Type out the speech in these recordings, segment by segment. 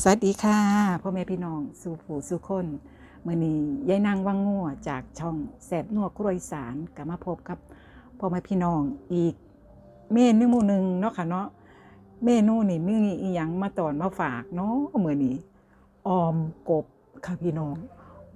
สวัสดีค่ะพ่อแม่พี่น้องสู่ผู้สู่คนเมื่อนี้ยายนางวังงัวจากช่องแสบนัวครัวอีสานกลับมาพบกับพ่อแม่พี่น้องอีกเมนูหนึ่งเนาะค่ะเนาะเมนูนี่มีอีหยังมาตอนมาฝากเนาะเมื่อนี้ออมกบค่ะพี่น้อง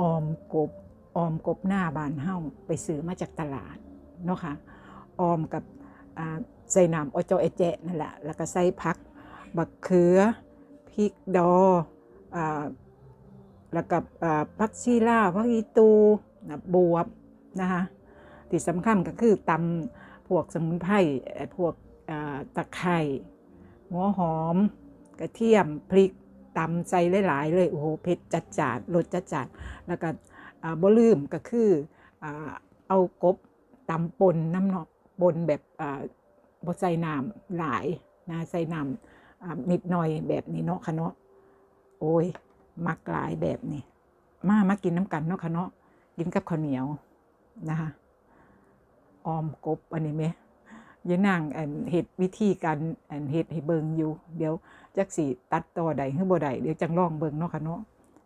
ออมกบออมกบหน้าบานเฮาไปซื้อมาจากตลาดเนาะค่ะออมกับใส่น้ำอจอเอเจนั่นแหละแล้วก็ใส่ผักบักเขือ พริกดออแล้วกับพักชีล่าพักอีตูนะบวบนะคะที่สำคัญก็คือตำพวกสมุนไพรพวกตะไคร้หัวหอม กระเทียมพริกตำใส่หลายๆเลยโอ้โหเผ็ดจัดจาดรสจัดจาดแล้วก็บ่ลืมก็คืออเอากบตำปนน้ำนาะปนแบบบ่ใส่น้ำหลายนะใส่น้ำ นิดหน่อยแบบนี้เนาะคะเนาะโอ้ย มักหลายแบบนี้มามากินน้ำกันเนาะคะเนาะกินกับข้าวเหนียวนะคะออมกบอันนี้ไหมยายนางอันเห็ดวิธีการอันเห็ดให้เบิงอยู่ เดี๋ยวจักสีตัดต่อใดให้บ่ใดเดี๋ยวจังลองเบิงเนาะค่ะเนาะ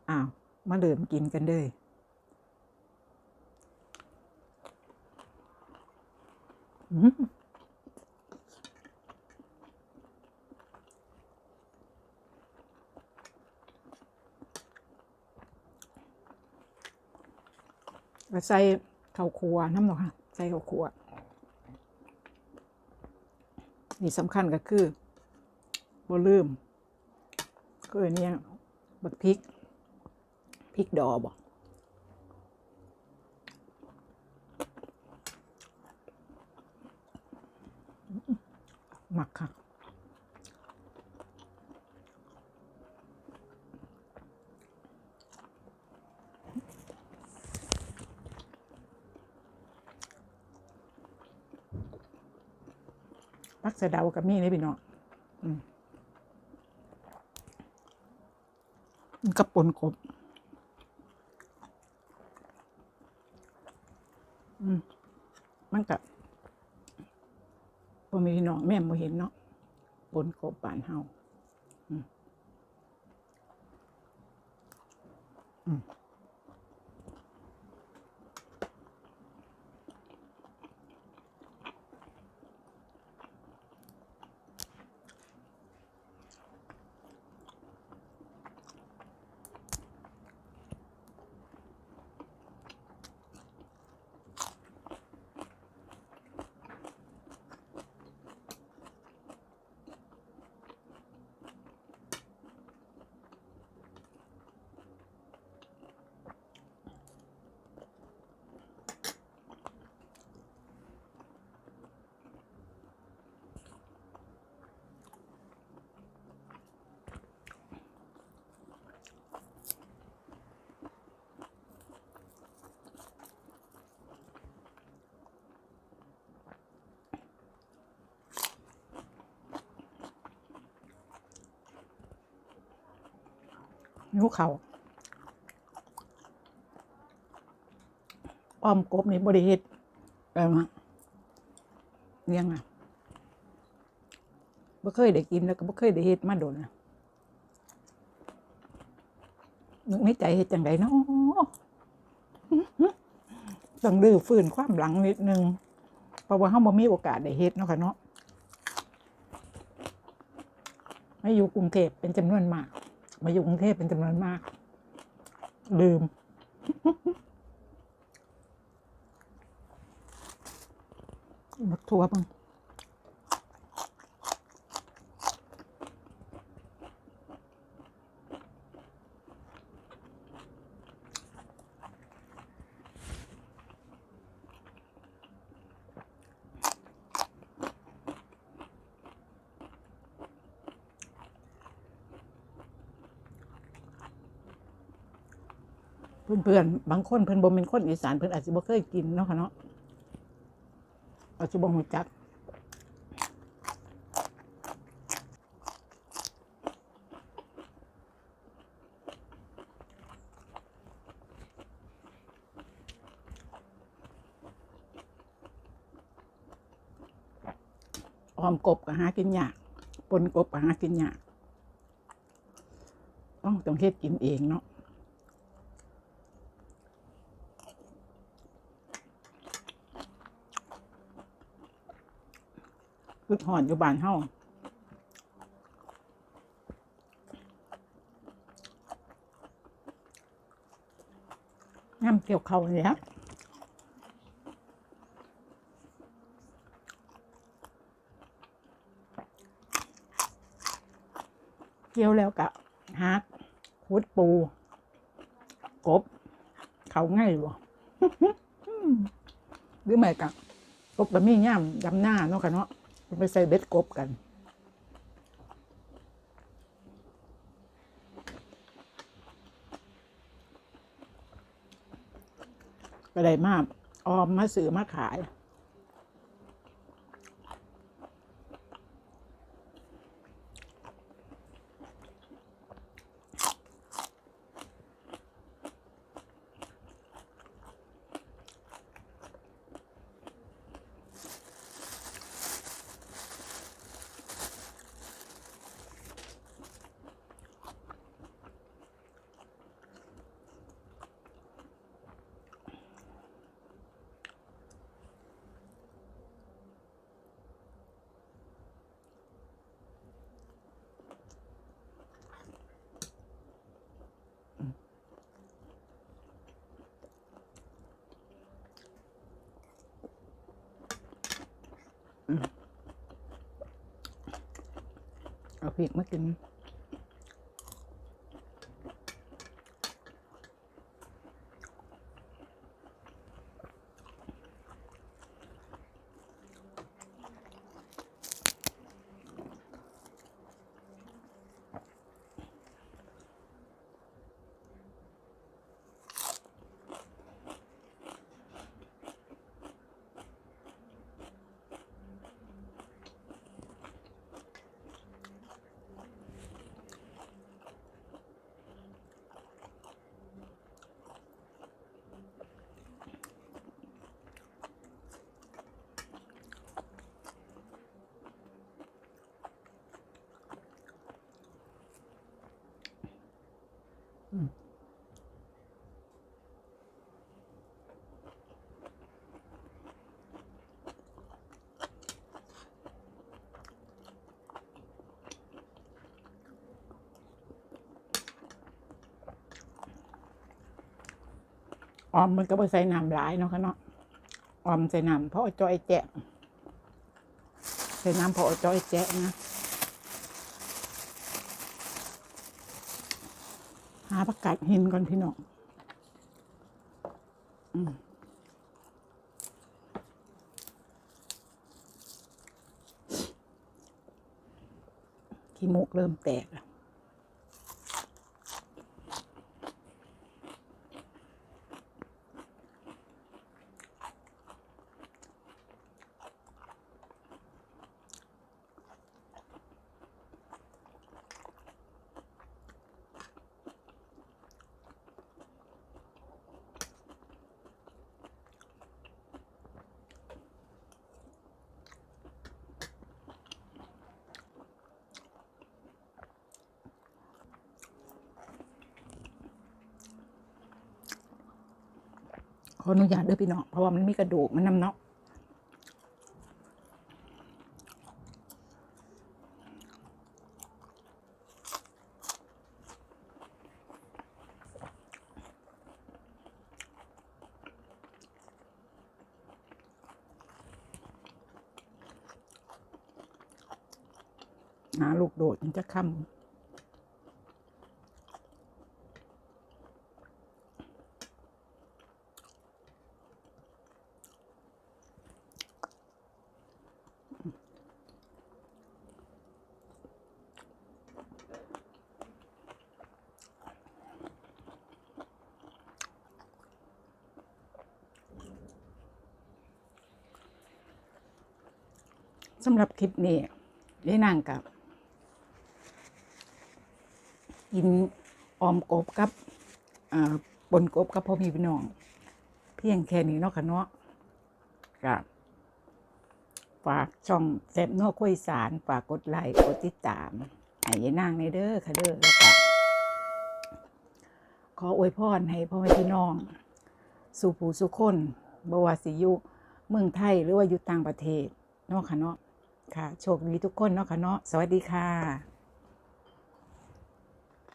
อ้าวมาเริ่มกินกันเลยอืม ก็ใส่ข้าวคั่วน้ำหรอกค่ะ ใส่ข้าวคั่วนี่สำคัญก็คือบ่ลืมก็อันเนี้ยบักพริกพริกดอบอกหมักค่ะ สะเดากับมีนี่พี่น้องมันกับปนกบมันกับพ่อมีพี่น้องแม่บ่เห็นเนาะปนกบบานเฮาอืม นิ้วเขาอ้อมกบนี่บริเฮ็ดแบบว่าเลี้ยงอะบ่เคยได้กินแล้วก็บ่เคยได้เฮ็ดมาโดนนะนึกในใจเฮ็ดจังไดเนาะต้องดื้อฟื้นความหลังนิดนึง เพราะว่าเฮาบ่มีโอกาสได้เฮ็ดเนาะค่ะเนาะมาอยู่กรุงเทพเป็นจำนวนมาก มาอยู่กรุงเทพเป็นจำนวนมาก ลืมมักทัวบ้าง เพื่อนๆบางคนเพื่อนบ่เป็นคนอีสานเพื่อนอาจจะบ่เคยกินเนาะค่ะเนาะอาจจะบ่ฮู้จักออมกบก็หากินยากปนกบก็หากินยากต้องต้องเฮ็ดกินเองเนาะ คือหอนอยู่บ้านเฮาน้ำเกี่ยวเขาเนี่ยเกี่ยวแล้วกะฮักขุดปู กบ เขาง่ายบ่หรือไม่กะกบก็มีย่ามดำหน้าเนาะค่ะเนาะ ไปใส่เบ็ดกบกันก็ได้มากออมมาซื้อมาขาย เอาพริกมากิน ออมมันก็บ่ใส่น้ำหลายเนาะค่ะเนาะออมใส่น้ำเพราะจอยแจ๊ะใส่น้ำเพราะจอยแจ๊ะนะหาประกาศหินก่อนพี่น้องขี้มูกเริ่มแตกแล้ ออนุญาตเด้อพี่น้องเพราะว่ามันมีกระดูกมันน้ำเนาะหาลูกโดดมันจะค่ำ สำหรับคลิปนี้ได้นั่งกับ กินออมกบกับบนกบกับพ่อพี่พี่น้อง เพียงแค่นี้นอกค่ะเนาะกับฝากช่องแซบนอกคุยสาร ฝากกดไลค์กดติดตามให้ยายนางในเด้อค่ะเด้อแล้วก็ขออวยพรให้พ่อแม่พี่น้อง สู่ผู้สุคนบวาสิยุเมืองไทยหรือว่าอยู่ต่างประเทศนอกค่ะเนาะ ค่ะ โชคดีทุกคนเนาะค่ะเนาะ สวัสดีค่ะ